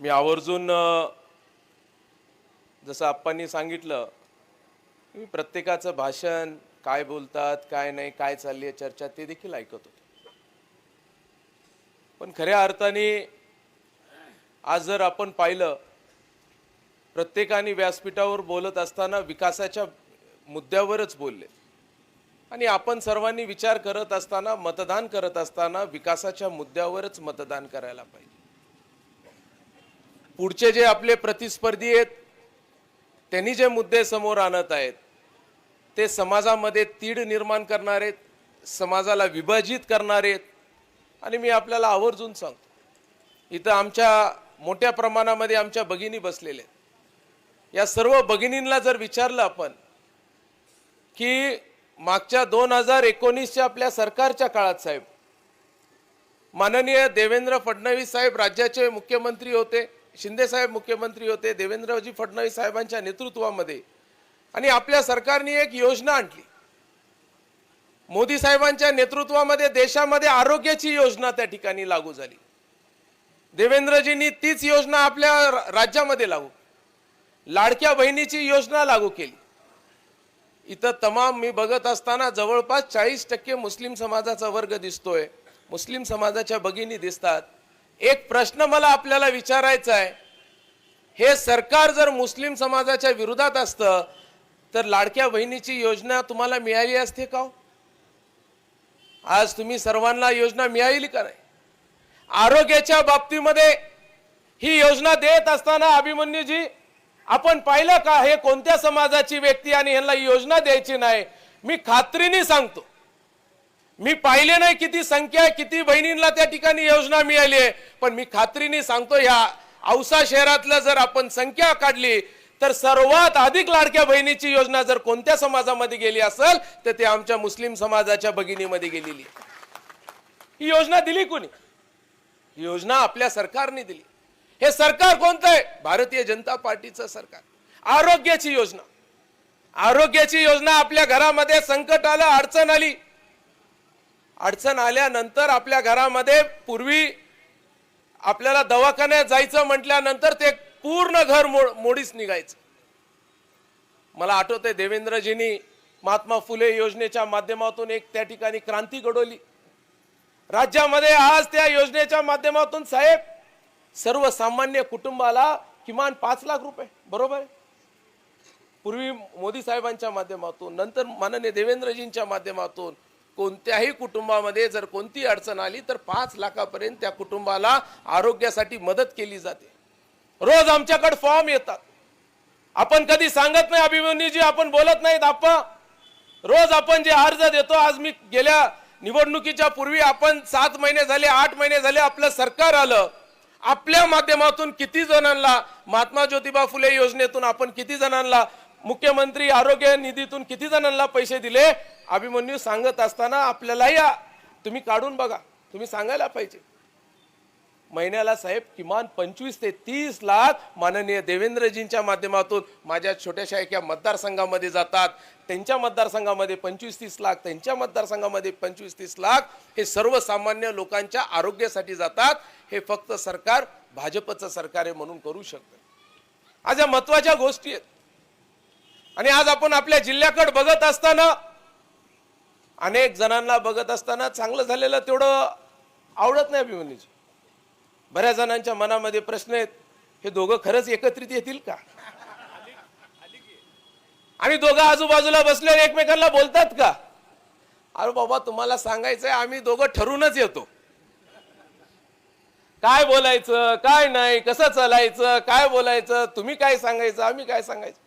मी आवर्जून जसं आप्पांनी सांगितलं मी प्रत्येकाचं भाषण काय बोलतात काय नाही काय चालली आहे चर्चा ते देखील ऐकत होतो. पण खऱ्या अर्थाने आज जर आपण पाहिलं प्रत्येकाने व्यासपीठावर बोलत असताना विकासाच्या मुद्द्यावरच बोलले. आणि आपण सर्वांनी विचार करत असताना मतदान करत असताना विकासाच्या मुद्द्यावरच मतदान करायला पाहिजे. पुढचे जे आपले प्रतिस्पर्धी आहेत त्यांनी जे मुद्दे समोर आणत आहेत ते समाजामध्ये तीड निर्माण करणार आहेत समाजाला विभाजित करणार आहेत. आणि मी आपल्याला आवर्जून सांगतो इथं आमच्या मोठ्या प्रमाणामध्ये आमच्या भगिनी बसलेल्या आहेत. या सर्व भगिनींना जर विचारलं आपण की मागच्या दोन हजार एकोणीसच्या आपल्या सरकारच्या काळात साहेब माननीय देवेंद्र फडणवीस साहेब राज्याचे मुख्यमंत्री होते शिंदेसाहेब मुख्यमंत्री होते देवेंद्रजी फडणवीस साहेबांच्या नेतृत्वामध्ये. आणि आपल्या सरकारने एक योजना आणली. मोदी साहेबांच्या नेतृत्वामध्ये देशामध्ये आरोग्याची योजना त्या ठिकाणी लागू झाली. देवेंद्रजींनी तीच योजना आपल्या राज्यामध्ये लागू लाडक्या बहिणीची योजना लागू केली. इथं तमाम मी बघत असताना जवळपास चाळीस टक्के मुस्लिम समाजाचा वर्ग दिसतोय. मुस्लिम समाजाच्या भगिनी दिसतात. एक प्रश्न मला आपल्याला विचारायचा आहे. हे सरकार जर मुस्लिम समाजाच्या विरोधात असतं तर लाडक्या बहिणीची योजना तुम्हाला मिळाली असते का हो? आज तुम्ही सर्वांना योजना मिळाली का नाही? आरोग्याच्या बाबतीमध्ये ही योजना देत असताना अभिमन्यूजी आपण पाहिलं का हे कोणत्या समाजाची व्यक्ती आणि यांना योजना द्यायची नाही? मी खात्रीने सांगतो. मी पाहिले नाही किती संख्या किती बहिणींना त्या ठिकाणी योजना मिळाली आहे. पण मी खात्रीने सांगतो या औसा शहरातलं जर आपण संख्या काढली तर सर्वात अधिक लाडक्या बहिणीची योजना जर कोणत्या समाजामध्ये गेली असेल तर ते आमच्या मुस्लिम समाजाच्या भगिनीमध्ये गेलेली आहे. ही योजना दिली कोणी? ही योजना आपल्या सरकारने दिली. हे सरकार कोणतं आहे? भारतीय जनता पार्टीचं सरकार. आरोग्याची योजना. आरोग्याची योजना आपल्या घरामध्ये संकट आलं अडचण आली. अडचण आल्यानंतर आपल्या घरामध्ये पूर्वी आपल्याला दवाखान्यात जायचं म्हटल्यानंतर ते पूर्ण घर मो मोडीच निघायचं. मला आठवतंय देवेंद्रजींनी महात्मा फुले योजनेच्या माध्यमातून एक त्या ठिकाणी क्रांती घडवली. राज्यामध्ये आज त्या योजनेच्या माध्यमातून साहेब सर्वसामान्य कुटुंबाला किमान पाच लाख रुपये बरोबर आहे? पूर्वी मोदी साहेबांच्या माध्यमातून नंतर माननीय देवेंद्रजींच्या माध्यमातून कोणत्याही कुटुंबामध्ये जर कोणती अडचण आली तर पाच लाखापर्यंत त्या कुटुंबाला आरोग्यासाठी मदत केली जाते. रोज आमच्याकडे फॉर्म येतात. आपण कधी सांगत नाही अभिमन्यूजी आपण बोलत नाहीत आपण रोज आपण जे अर्ज देतो आज मी गेल्या निवडणुकीच्या पूर्वी आपण सात महिने झाले आठ महिने झाले आपलं सरकार आलं. आपल्या माध्यमातून किती जणांना महात्मा ज्योतिबा फुले योजनेतून आपण किती जणांना मुख्यमंत्री आरोग्य निधीतून किती जणांना पैसे दिले? अभिमन्यू सांगत असताना आपल्यालाही या तुम्ही काढून बघा. तुम्ही सांगायला पाहिजे. महिन्याला साहेब किमान पंचवीस ते तीस लाख माननीय देवेंद्रजींच्या माध्यमातून माझ्या छोट्याशा एका मतदारसंघामध्ये जातात. त्यांच्या मतदारसंघामध्ये पंचवीस तीस लाख त्यांच्या मतदारसंघामध्ये पंचवीस तीस लाख हे सर्वसामान्य लोकांच्या आरोग्यासाठी जातात. हे फक्त सरकार भाजपचं सरकार आहे म्हणून करू शकतं. आज या महत्त्वाच्या गोष्टी आहेत. आणि आज आपण आपल्या जिल्ह्याकडे बघत असताना अनेक जणांना बघत असताना चांगलं झालेलं तेवढं आवडत नाही अभिमन्यूजी. बऱ्याच जणांच्या मनामध्ये प्रश्न आहेत हे दोघं खरंच एकत्रित येतील का? आणि दोघं आजूबाजूला बसले एकमेकांना बोलतात का? अरे बाबा तुम्हाला सांगायचंय आम्ही दोघं ठरूनच येतो. काय बोलायचं काय नाही कसं चालायचं काय बोलायचं तुम्ही काय सांगायचं आम्ही काय सांगायचं?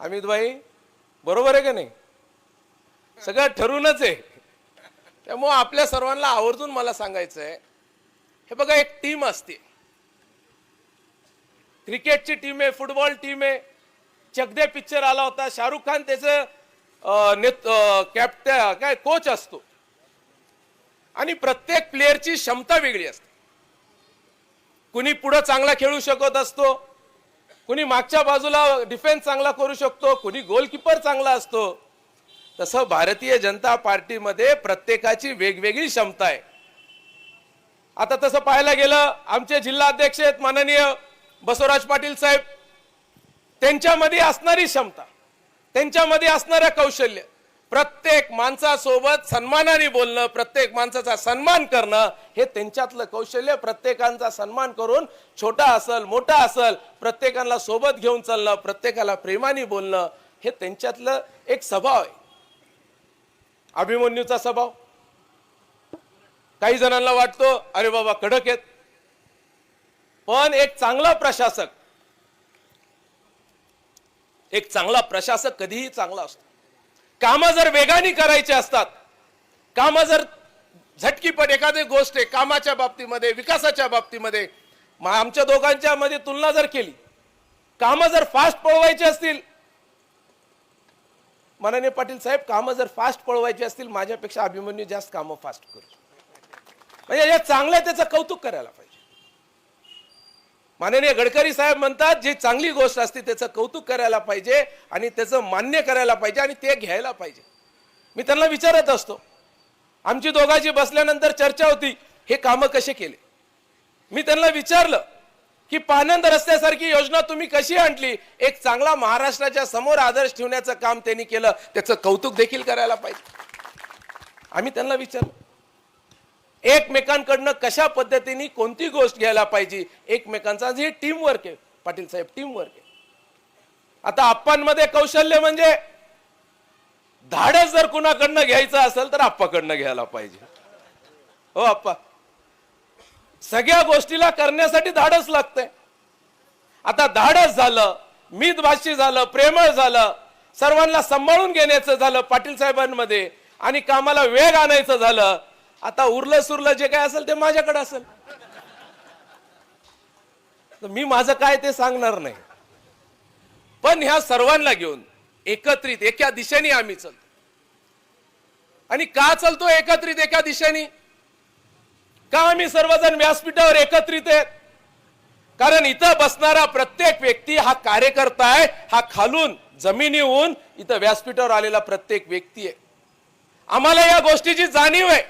अमित भाई बरोबर आहे का नाही? सगळं ठरूनच आहे. त्यामुळं आपल्या सर्वांना आवर्जून मला सांगायचं आहे हे बघा एक टीम असते. क्रिकेटची टीम आहे फुटबॉल टीम आहे. चकदे पिक्चर आला होता शाहरुख खान त्याचं नेत कॅप्टन काय कोच असतो. आणि प्रत्येक प्लेअरची क्षमता वेगळी असते. कुणी पुढं चांगला खेळू शकत असतो कुणी मागच्या बाजूला डिफेन्स चांगला करू शकतो कुणी गोलकीपर चांगला असतो. तसं भारतीय जनता पार्टीमध्ये प्रत्येकाची वेगवेगळी क्षमता आहे. आता तसं पाहायला गेलं आमचे जिल्हा अध्यक्ष आहेत माननीय बसवराज पाटील साहेब. त्यांच्यामध्ये असणारी क्षमता त्यांच्यामध्ये असणारं कौशल्य प्रत्येक माणसासोबत सन्मानाने बोलणं प्रत्येक माणसाचा सन्मान करणं हे त्यांच्यातलं कौशल्य. प्रत्येकांचा सन्मान करून छोटा असल मोठा असल प्रत्येकाला सोबत घेऊन चालणं प्रत्येकाला प्रेमाने बोलणं हे त्यांच्यातलं एक स्वभाव आहे. अभिमन्यूचा स्वभाव. काही जणांना वाटतो अरे बाबा कडक आहेत. पण एक चांगला प्रशासक एक चांगला प्रशासक कधीही चांगला असतो. कामं जर वेगाने करायची असतात कामं जर झटकीपट एखादी गोष्ट आहे कामाच्या बाबतीमध्ये विकासाच्या बाबतीमध्ये आमच्या दोघांच्या मध्ये तुलना जर केली कामं जर फास्ट पळवायची असतील माननीय पाटील साहेब कामं जर फास्ट पळवायची असतील माझ्यापेक्षा अभिमन्यू जास्त कामं फास्ट करू. म्हणजे या चांगलं त्याचं कौतुक करायला पाहिजे. माननीय गडकरी साहेब म्हणतात जी चांगली गोष्ट असते त्याचं कौतुक करायला पाहिजे आणि त्याचं मान्य करायला पाहिजे आणि ते घ्यायला पाहिजे. मी त्यांना विचारत असतो. आमची दोघांची बसल्यानंतर चर्चा होती हे कामं कसे केले? मी त्यांना विचारलं की पानंद रस्त्यासारखी योजना तुम्ही कशी आणली? एक चांगला महाराष्ट्राच्या समोर आदर्श ठेवण्याचं काम त्यांनी केलं त्याचं कौतुक देखील करायला पाहिजे. आम्ही त्यांना विचारलं. एकमेकांकडनं कशा पद्धतीने कोणती गोष्ट घ्यायला पाहिजे? एकमेकांचा जे टीम वर्क आहे. पाटील साहेब टीम वर्क आहे. आता आप्पांमध्ये कौशल्य म्हणजे धाडस जर कुणाकडनं घ्यायचं असेल तर आप्पाकडनं घ्यायला पाहिजे. हो आप्पा. सगळ्या गोष्टीला करण्यासाठी धाडस लागतंय. आता धाडस झालं मितभाषी झालं प्रेमळ झालं सर्वांना सांभाळून घेण्याचं झालं पाटील साहेबांमध्ये आणि कामाला वेग आणायचं झालं आता उरलं सुरलं जे काय असेल ते माझ्याकडे असेल. तर मी माझं काय ते सांगणार नाही. पण ह्या सर्वांना घेऊन एकत्रित एका दिशेने आम्ही चलतो. आणि का चलतो एकत्रित एका दिशेने? का आम्ही सर्वजण व्यासपीठावर एकत्रित आहेत? कारण इथं बसणारा प्रत्येक व्यक्ती हा कार्यकर्ता आहे हा खालून जमिनीहून इथं व्यासपीठावर आलेला प्रत्येक व्यक्ती आहे. आम्हाला या गोष्टीची जाणीव आहे.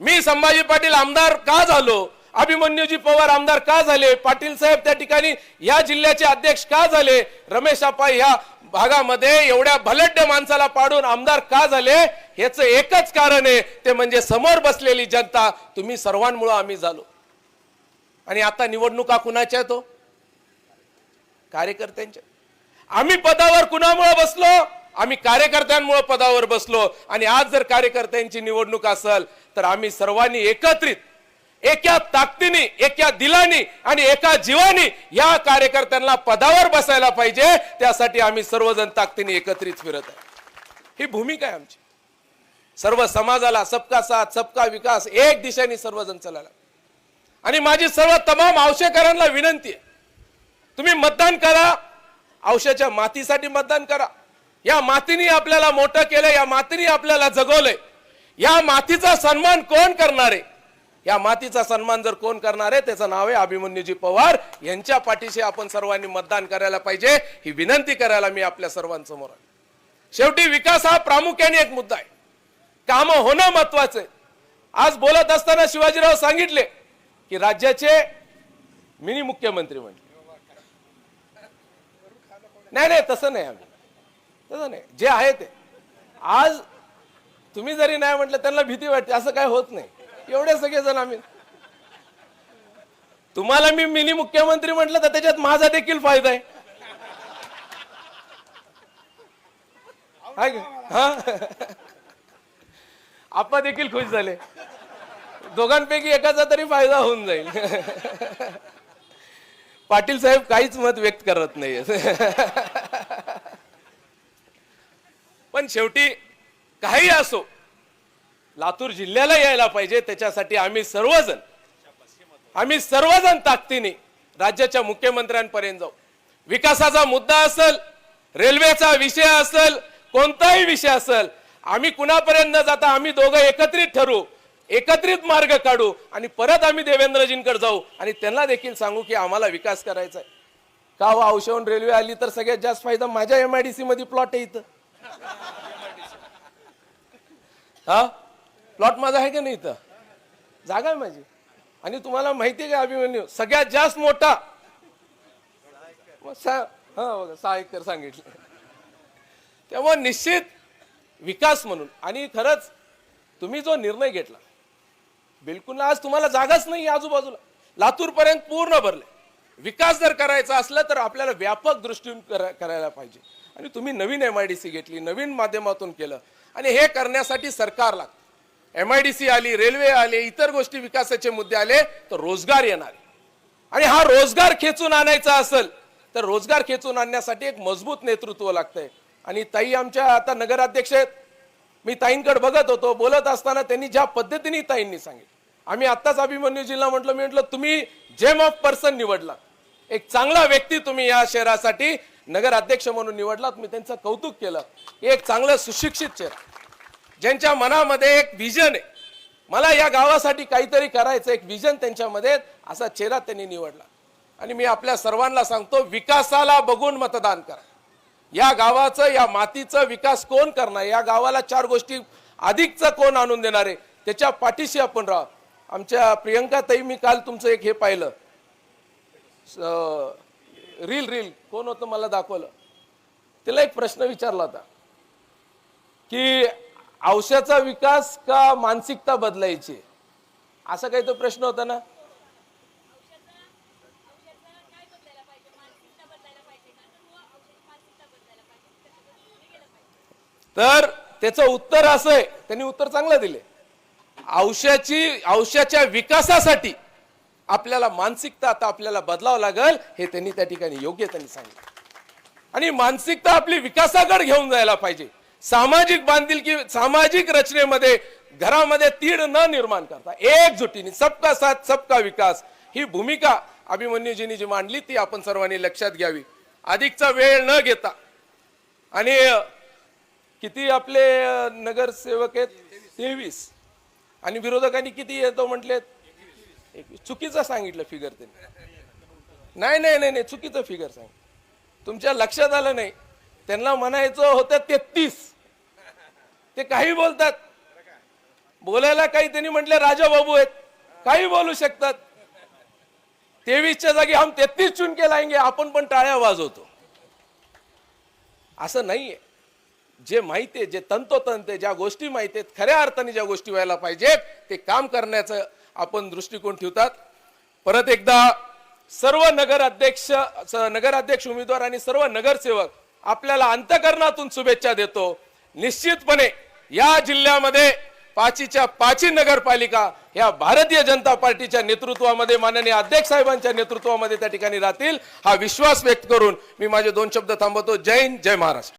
मी संभाजी पाटील आमदार का झालो? अभिमन्यूजी पवार आमदार का झाले? पाटील साहेब त्या ठिकाणी या जिल्ह्याचे अध्यक्ष का झाले? रमेश आप्पा या भागामध्ये एवढ्या भलड्य माणसाला पाडून आमदार का झाले? ह्याचं एकच कारण आहे ते म्हणजे समोर बसलेली जनता. तुम्ही सर्वांमुळं आम्ही झालो. आणि आता निवडणुका कुणाच्या तो हो? कार्यकर्त्यांच्या. आम्ही पदावर कुणामुळे बसलो? आम्ही कार्यकर्त्यांमुळे पदावर बसलो आणि आज जर कार्यकर्त्यांची निवडणूक असेल तर आम्ही सर्वांनी एकत्रित एका ताकदीने एका दिलानी आणि एका जीवानी या कार्यकर्त्यांना पदावर बसायला पाहिजे. त्यासाठी आम्ही सर्वजण ताकदीने एकत्रित फिरत आहे. ही भूमिका आहे आमची. सर्व समाजाला सबका साथ सबका विकास एक दिशेने सर्वजण चलायला आणि माझी सर्व तमाम आवशेकरांना विनंती आहे. तुम्ही मतदान करा औषधाच्या मातीसाठी मतदान करा. या मातीने आपल्याला मोठं केलं या मातीने आपल्याला जगवलंय. या मातीचा सन्मान कोण करणार? आहे या मातीचा सन्मान जर कोण करणार आहे त्याचं नाव आहे अभिमन्यूजी पवार. यांच्या पाठीशी आपण सर्वांनी मतदान करायला पाहिजे. ही विनंती करायला मी आपल्या सर्वांसमोर आहे शेवटी विकास हा प्रामुख्याने एक मुद्दा आहे. काम होणं महत्वाचं आहे. आज बोलत असताना शिवाजीराव सांगितले की राज्याचे मिनी मुख्यमंत्री म्हणजे नाही नाही तसं नाही आम्ही. तसं नाही. जे आहे ते. आज तुम्ही जरी नाही म्हटलं त्यांना भीती वाटते. असं काय होत नाही. एवढे सगळेजण आम्ही. तुम्हाला मी मिनी मुख्यमंत्री म्हटलं तर त्याच्यात माझा देखील फायदा आहे. हा आपा देखील खुश झाले. दोघांपैकी एकाचा तरी फायदा होऊन जाईल. पाटील साहेब काहीच मत व्यक्त करत नाही पण शेवटी काही असो. लातूर जिल्ह्याला यायला पाहिजे त्याच्यासाठी आम्ही सर्वजण आम्ही सर्वजण ताकदीने राज्याच्या मुख्यमंत्र्यांपर्यंत जाऊ. विकासाचा मुद्दा असेल रेल्वेचा विषय असेल कोणताही विषय असेल आम्ही कुणापर्यंत न जाता आम्ही दोघं एकत्रित ठरू एकत्रित मार्ग काढू आणि परत आम्ही देवेंद्रजींकडे जाऊ आणि त्यांना देखील सांगू की आम्हाला विकास करायचा आहे. का हो औषधून रेल्वे आली तर सगळ्यात जास्त फायदा माझ्या एम आय डी मध्ये प्लॉट आहे इथं. हा? प्लॉट माझा आहे का नाही इथं? जागा आहे माझी. आणि तुम्हाला माहिती आहे का अभिमन्यू? सगळ्यात जास्त मोठा. हा बघा सहा एकर सांगितलं. तेव्हा निश्चित विकास म्हणून. आणि खरंच तुम्ही जो निर्णय घेतला बिलकुल आज तुम्हाला जागाच नाही आजूबाजूला. लातूरपर्यंत पूर्ण भरले. विकास जर करायचा असला तर आपल्याला व्यापक दृष्टीने करायला पाहिजे. आणि तुम्ही नवीन एम आय डी सी घेतली नवीन माध्यमातून केलं. आणि हे करण्यासाठी सरकार लागतं. एम आय डी सी आली रेल्वे आले इतर गोष्टी विकासाचे मुद्दे आले तर रोजगार येणार आणि हा रोजगार खेचून आणायचा असेल तर रोजगार खेचून आणण्यासाठी एक मजबूत नेतृत्व लागतंय. आणि ताई आमच्या आता नगराध्यक्ष आहेत. मी ताईंकडे बघत होतो बोलत असताना त्यांनी ज्या पद्धतीने ताईंनी सांगितलं. आम्ही आत्ताच अभिमन्यूजीला म्हटलं मी म्हटलं तुम्ही जेम ऑफ पर्सन निवडला. एक चांगला व्यक्ती तुम्ही या शहरासाठी नगर अध्यक्ष म्हणून निवडलात मी त्यांचं कौतुक केलं. एक चांगलं सुशिक्षित चेहरा ज्यांच्या मनामध्ये एक विजन आहे. मला या गावासाठी काहीतरी करायचं एक विजन त्यांच्यामध्ये असा चेहरा त्यांनी निवडला. आणि मी आपल्या सर्वांना सांगतो विकासाला बघून मतदान करा. या गावाचं या मातीचं विकास कोण करणार? या गावाला चार गोष्टी अधिकचं कोण आणून देणार आहे? त्याच्या पाठीशी आपण राहा आमच्या प्रियंका ताई मी काल तुमचं एक हे पाहिलं. रील रील कोण होतं मला दाखवलं? तिला एक प्रश्न विचारला होता की औषधाचा विकास का मानसिकता बदलायची? असा काही तो प्रश्न होता ना? तर तर त्याचं उत्तर असं आहे त्यांनी उत्तर चांगलं दिले. औषधाची औषधाच्या विकासासाठी आपल्याला मानसिकता आता आपल्याला बदलावं लागेल हे त्यांनी त्या ठिकाणी योग्य त्यांनी सांगितलं. आणि मानसिकता आपली विकासाकडे घेऊन जायला पाहिजे. सामाजिक बांधिलकी सामाजिक रचनेमध्ये घरामध्ये तीड न निर्माण करता एकजुटीने सबका साथ सबका विकास ही भूमिका अभिमन्यूजींनी जी मांडली ती आपण सर्वांनी लक्षात घ्यावी. अधिकचा वेळ न घेता. आणि किती आपले नगरसेवक आहेत? तेवीस. आणि विरोधकांनी किती येतो म्हटलेत? एकवीस चुकीचं सांगितलं फिगर त्यांनी. नाही नाही नाही नाही चुकीचं फिगर सांग तुमच्या लक्षात आलं नाही. त्यांना म्हणायचं होतं तेहतीस. ते काही बोलतात. बोलायला काही त्यांनी म्हटले राजा बाबू आहेत. काही बोलू शकतात. तेवीसच्या जागी हम तेहतीस चुन के आपण पण टाळ्या वाजवतो. असं नाहीये. जे माहिती आहे जे तंतोतंत आहे ज्या गोष्टी माहिती आहेत खऱ्या अर्थाने ज्या गोष्टी व्हायला पाहिजेत ते काम करण्याचं आपण दृष्टिकोन ठेवतात. परत एकदा सर्व नगर अध्यक्ष नगर अध्यक्ष उमेदवार आणि सर्व नगरसेवक आपल्याला अंतकरणातून शुभेच्छा देतो. निश्चितपणे या जिल्ह्यामध्ये पाचीच्या पाची नगरपालिका ह्या भारतीय जनता पार्टीच्या नेतृत्वामध्ये माननीय अध्यक्ष साहेबांच्या नेतृत्वामध्ये त्या ठिकाणी राहतील. हा विश्वास व्यक्त करून मी माझे दोन शब्द थांबवतो. जय हिंद जय महाराष्ट्र.